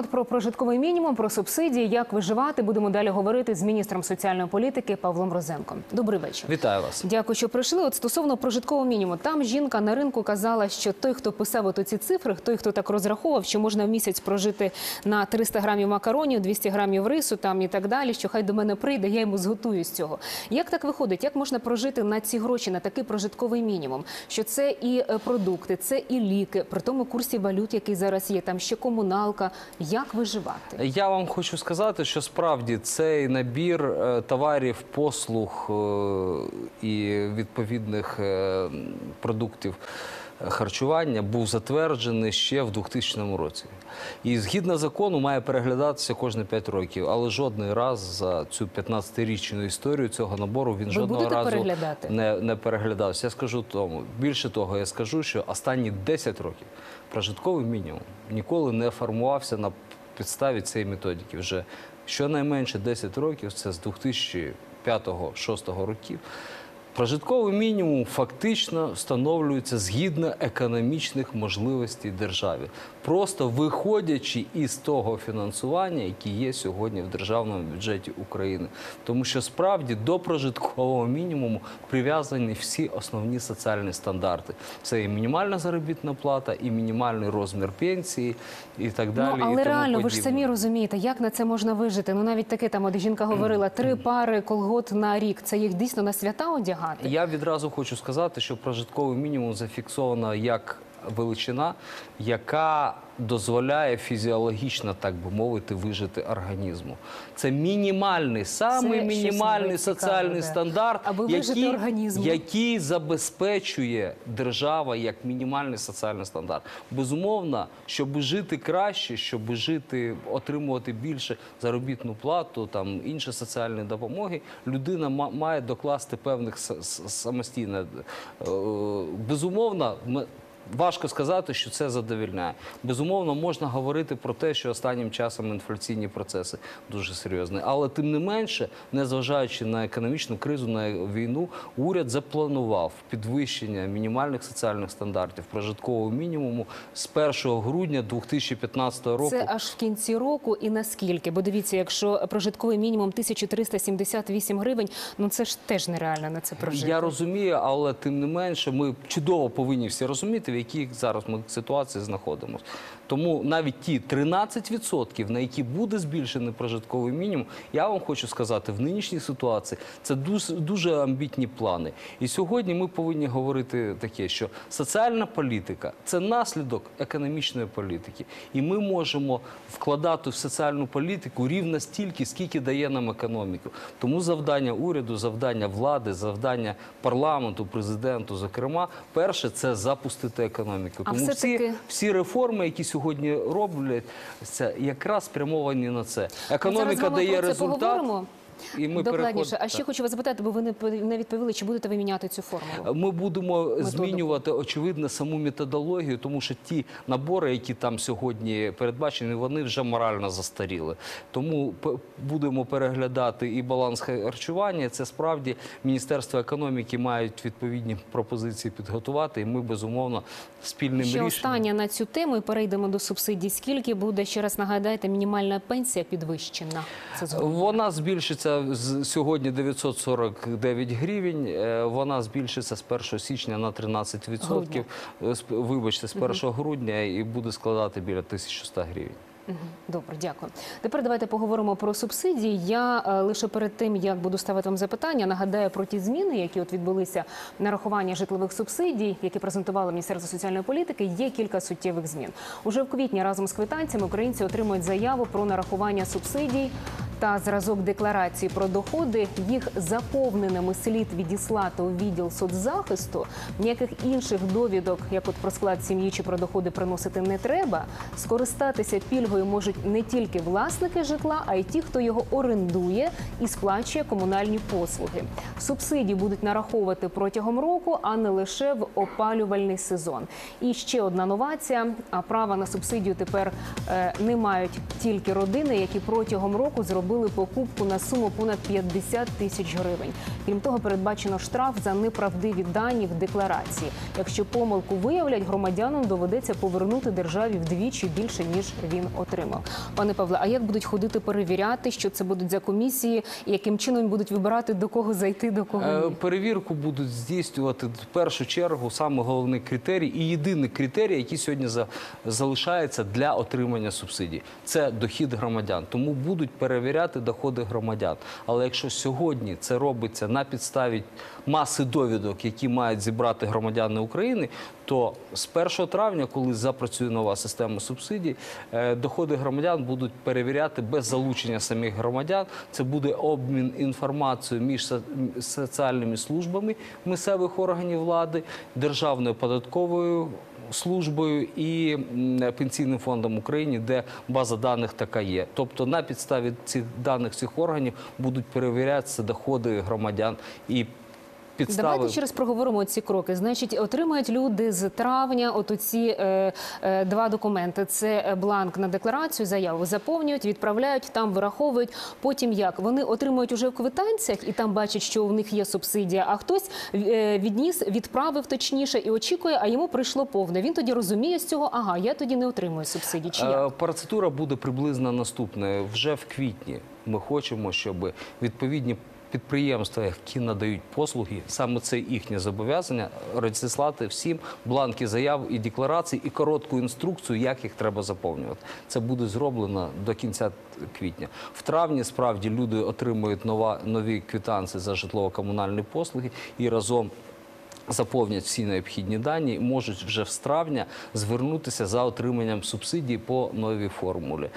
от про прожитковий мінімум, про субсидії, як виживати. Будемо далі говорити з міністром соціальної політики Павлом Розенком. Добрий вечір. Вітаю вас. Дякую, що прийшли. От стосовно прожиткового мінімуму, там жінка на ринку казала, що той, хто писав от ці цифри, той, хто так розраховував, що можна в місяць прожити на 300 грамів макаронів, 200 грамів рису там і так далі, що хай до мене прийде, я йому зготую з цього. Як так виходить? Як можна прожити на ці гроші, на такий прожитковий мінімум? Що це і е, продукти, це і ліки, при тому курсі валют, який зараз є, там ще комуналка. Як виживати? Я вам хочу сказати, що справді цей набір е, товарів, послуг е, і відповідних е, продуктів харчування був затверджений ще в 2000 році. І згідно закону має переглядатися кожні 5 років, але жодний раз за цю 15-річну історію цього набору він Ви жодного разу не, не переглядався. Я скажу тому. Більше того, я скажу, що останні 10 років прожитковий мінімум ніколи не формувався на підставі цієї методики. Вже щонайменше 10 років, це з 2005-2006 років. Прожитковий мінімум фактично встановлюється згідно економічних можливостей держави, просто виходячи із того фінансування, яке є сьогодні в державному бюджеті України. Тому що справді до прожиткового мінімуму прив'язані всі основні соціальні стандарти. Це і мінімальна заробітна плата, і мінімальний розмір пенсії, і так далі. Ну, і але тому реально, ви ж самі розумієте, як на це можна вижити. Ну навіть таке там, от жінка говорила, три пари колгот на рік. Це їх дійсно на свята одягати. Я відразу хочу сказати, що прожитковий мінімум зафіксовано як величина, яка дозволяє фізіологічно, так би мовити, вижити організму. Це мінімальний, самий Це мінімальний соціальний да. стандарт, Аби вижити який, організму. який забезпечує держава як мінімальний соціальний стандарт. Безумовно, щоб жити краще, щоб жити, отримувати більше заробітну плату, там інші соціальні допомоги, людина ма- має докласти певних самостійно. Е, Безумовно. Важко сказати, що це задовільняє. Безумовно, можна говорити про те, що останнім часом інфляційні процеси дуже серйозні. Але тим не менше, незважаючи на економічну кризу, на війну, уряд запланував підвищення мінімальних соціальних стандартів прожиткового мінімуму з 1 грудня 2015 року. Це аж в кінці року і наскільки? Бо дивіться, якщо прожитковий мінімум 1378 гривень, ну це ж теж нереально на це прожити. Я розумію, але тим не менше, ми чудово повинні всі розуміти, в якій зараз ми ситуації знаходимося. Тому навіть ті 13%, на які буде збільшений прожитковий мінімум, я вам хочу сказати, в нинішній ситуації це дуже, дуже амбітні плани. І сьогодні ми повинні говорити таке, що соціальна політика це наслідок економічної політики. І ми можемо вкладати в соціальну політику рівно стільки, скільки дає нам економіку. Тому завдання уряду, завдання влади, завдання парламенту, президенту, зокрема, перше це запустити економіку. Тому всі, всі реформи, які сьогодні роблять, це якраз спрямовані на це. Економіка дає результат. І ми Докладніше. переходимо- А ще хочу вас запитати, бо ви не не відповіли, чи будете ви міняти цю формулу? Ми будемо змінювати очевидно саму методологію, тому що ті набори, які там сьогодні передбачені, вони вже морально застаріли. Тому будемо переглядати і баланс харчування. Це справді Міністерство економіки мають відповідні пропозиції підготувати, і ми безумовно спільним Ще рішенням. останнє на цю тему і перейдемо до субсидій. Скільки буде ще раз нагадайте, мінімальна пенсія підвищена? Це згодом. Вона збільшиться з сьогодні 949 гривень. е, Вона збільшиться з 1 січня на 13%. Е, Вибачте, з 1 грудня і буде складати біля 1100 гривень. Добре, дякую. Тепер давайте поговоримо про субсидії. Я е, лише перед тим, як буду ставити вам запитання, нагадаю про ті зміни, які от відбулися на рахування житлових субсидій, які презентувало Міністерство соціальної політики. Є кілька суттєвих змін. Уже в квітні разом з квитанціями українці отримують заяву про нарахування субсидій. Та зразок декларації про доходи їх заповненими слід відіслати у відділ соцзахисту. Ніяких інших довідок, як от про склад сім'ї чи про доходи, приносити не треба. Скористатися пільгою можуть не тільки власники житла, а й ті, хто його орендує і сплачує комунальні послуги. Субсидії будуть нараховувати протягом року, а не лише в опалювальний сезон. І ще одна новація: а права на субсидію тепер е, не мають тільки родини, які протягом року зробили зробили покупку на суму понад 50 тисяч гривень. Крім того, передбачено штраф за неправдиві дані в декларації. Якщо помилку виявлять, громадянам доведеться повернути державі вдвічі більше ніж він отримав. Пане Павле, а як будуть ходити перевіряти, що це будуть за комісії, і яким чином будуть вибирати до кого зайти, до кого Е, ні? Перевірку будуть здійснювати в першу чергу саме головний критерій і єдиний критерій, який сьогодні за- залишається для отримання субсидій. Це дохід громадян. Тому будуть перевіряти доходи громадян. Але якщо сьогодні це робиться на підставі маси довідок, які мають зібрати громадяни України, то з 1 травня, коли запрацює нова система субсидій, е, доходи громадян будуть перевіряти без залучення самих громадян. Це буде обмін інформацією між соціальними службами місцевих органів влади, державною податковою. Службою і пенсійним фондом України, де база даних така є. Тобто на підставі цих даних цих органів будуть перевірятися доходи громадян і підстави. Давайте ще раз проговоримо ці кроки. Значить, отримають люди з травня от оці е, е, два документи. Це бланк на декларацію, заяву заповнюють, відправляють, там вираховують. Потім як вони отримують уже в квитанціях і там бачать, що у них є субсидія. А хтось е, відніс, відправив точніше і очікує, а йому прийшло повне. Він тоді розуміє з цього, ага, я тоді не отримую субсидії. Чи як? Е, Процедура буде приблизно наступна. Вже в квітні ми хочемо, щоб відповідні підприємства, які надають послуги, саме це їхнє зобов'язання, розіслати всім бланки заяв і декларацій, і коротку інструкцію, як їх треба заповнювати. Це буде зроблено до кінця квітня. В травні справді люди отримують нові квитанції за житлово-комунальні послуги і разом заповнять всі необхідні дані, можуть вже з травня звернутися за отриманням субсидій по новій формулі.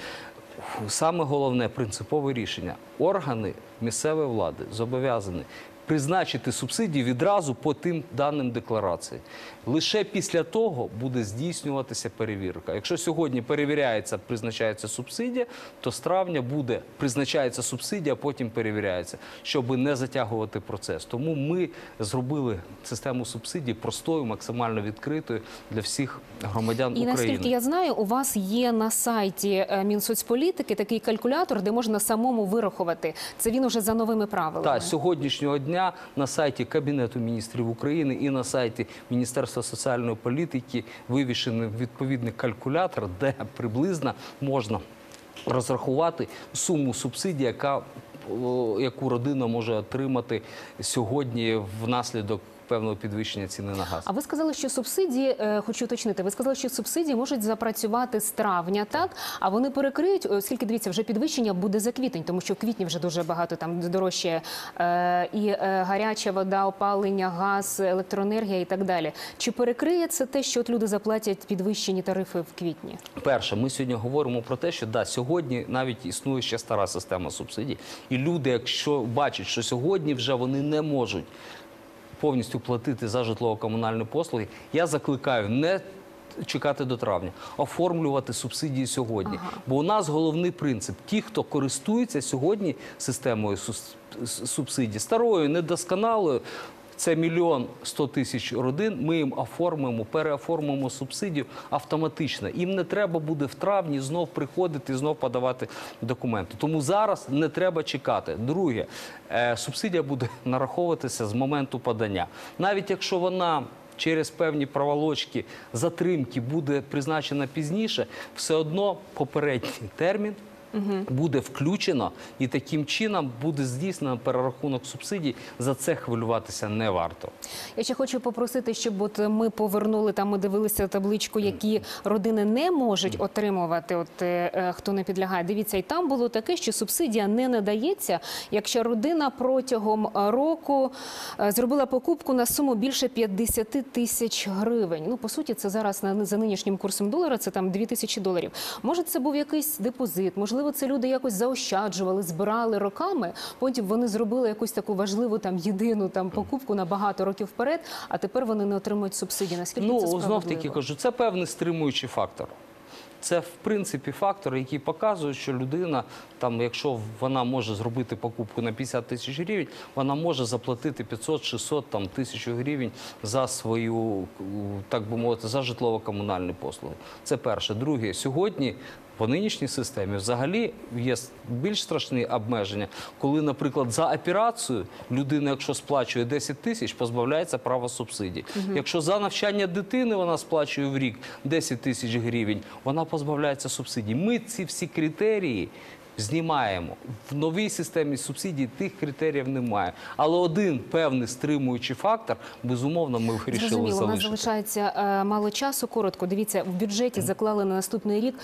Саме головне принципове рішення: органи місцевої влади зобов'язані призначити субсидії відразу по тим даним декларації. Лише після того буде здійснюватися перевірка. Якщо сьогодні перевіряється, призначається субсидія, то з травня буде призначається субсидія, а потім перевіряється, щоб не затягувати процес. Тому ми зробили систему субсидій простою, максимально відкритою для всіх громадян І України. наскільки я знаю, у вас є на сайті е, Мінсоцполітики такий калькулятор, де можна самому вирахувати. Це він уже за новими правилами. Та сьогоднішнього дня на сайті Кабінету міністрів України і на сайті Міністерства соціальної політики вивішений відповідний калькулятор, де приблизно можна розрахувати суму субсидій, яку родина може отримати сьогодні внаслідок певного підвищення ціни на газ. А ви сказали, що субсидії, е, хочу уточнити, ви сказали, що субсидії можуть запрацювати з травня, так? А вони перекриють, оскільки дивіться, вже підвищення буде за квітень, тому що в квітні вже дуже багато там дорожче е, і е, гаряча вода, опалення, газ, електроенергія і так далі. Чи перекриє це те, що от люди заплатять підвищені тарифи в квітні? Перше, ми сьогодні говоримо про те, що да, сьогодні навіть існує ще стара система субсидій, і люди, якщо бачать, що сьогодні вже вони не можуть повністю платити за житлово-комунальні послуги, я закликаю не чекати до травня, оформлювати субсидії сьогодні. Бо у нас головний принцип: ті, хто користується сьогодні системою субсидій, старою, недосконалою. Це мільйон сто тисяч родин. Ми їм оформимо, переоформимо субсидію автоматично. Їм не треба буде в травні знов приходити знов подавати документи. Тому зараз не треба чекати. Друге, е, субсидія буде нараховуватися з моменту подання. Навіть якщо вона через певні проволочки, затримки буде призначена пізніше, все одно попередній термін буде включено, і таким чином буде здійснено перерахунок субсидій. За це хвилюватися не варто. Я ще хочу попросити, щоб от ми повернули там. Ми дивилися табличку, які родини не можуть отримувати. От е, е, хто не підлягає. Дивіться, і там було таке, що субсидія не надається, якщо родина протягом року е, зробила покупку на суму більше 50 тисяч гривень. Ну по суті, це зараз на за нинішнім курсом долара. Це там 2 тисячі доларів. Може, це був якийсь депозит, можливо, це люди якось заощаджували, збирали роками. Потім вони зробили якусь таку важливу там єдину там покупку на багато років вперед. А тепер вони не отримують субсидії. Наскільки Ну це знов таки кажу, це певний стримуючий фактор. Це в принципі фактор, який показує, що людина, там, якщо вона може зробити покупку на 50 тисяч гривень, вона може заплатити 500, 600, там, тисячу гривень за свою, так би мовити, за житлово-комунальні послуги. Це перше. Друге, сьогодні По нинішній системі взагалі є більш страшні обмеження, коли, наприклад, за операцію людина, якщо сплачує 10 тисяч, позбавляється права субсидій. Якщо за навчання дитини вона сплачує в рік 10 тисяч гривень, вона позбавляється субсидій. Ми ці всі критерії. Знімаємо в новій системі субсидій тих критеріїв немає. Але один певний стримуючий фактор, безумовно, ми вирішили Зрозуміло, у нас залишається е, мало часу. Коротко, дивіться, в бюджеті заклали на наступний рік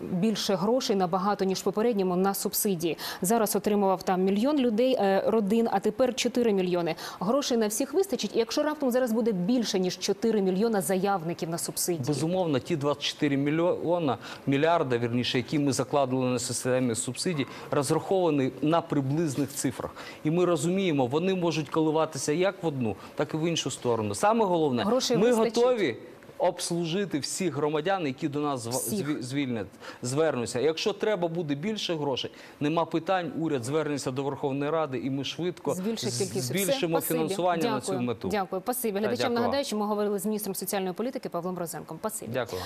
більше грошей набагато, ніж в попередньому, на субсидії. Зараз отримував там мільйон людей, е, родин, а тепер 4 мільйони. Грошей на всіх вистачить. І якщо раптом зараз буде більше, ніж 4 мільйона заявників на субсидії. Безумовно, ті 24 мільйона, мільярда, вірніше, які ми закладали на системі субсидій, розраховані на приблизних цифрах. І ми розуміємо, вони можуть коливатися як в одну, так і в іншу сторону. Саме головне, Грошей ми вистачить. готові. Обслужити всіх громадян, які до нас Всіх. звільнять, звернуться. Якщо треба буде більше грошей, нема питань. Уряд звернеться до Верховної Ради, і ми швидко Збільшить кількість збільшимо Все, спасибі. фінансування на Дякую. цю мету. Дякую, пасибі. Глядачам дякую. нагадаю, що ми говорили з міністром соціальної політики Павлом Розенком. Пасибі. Дякую.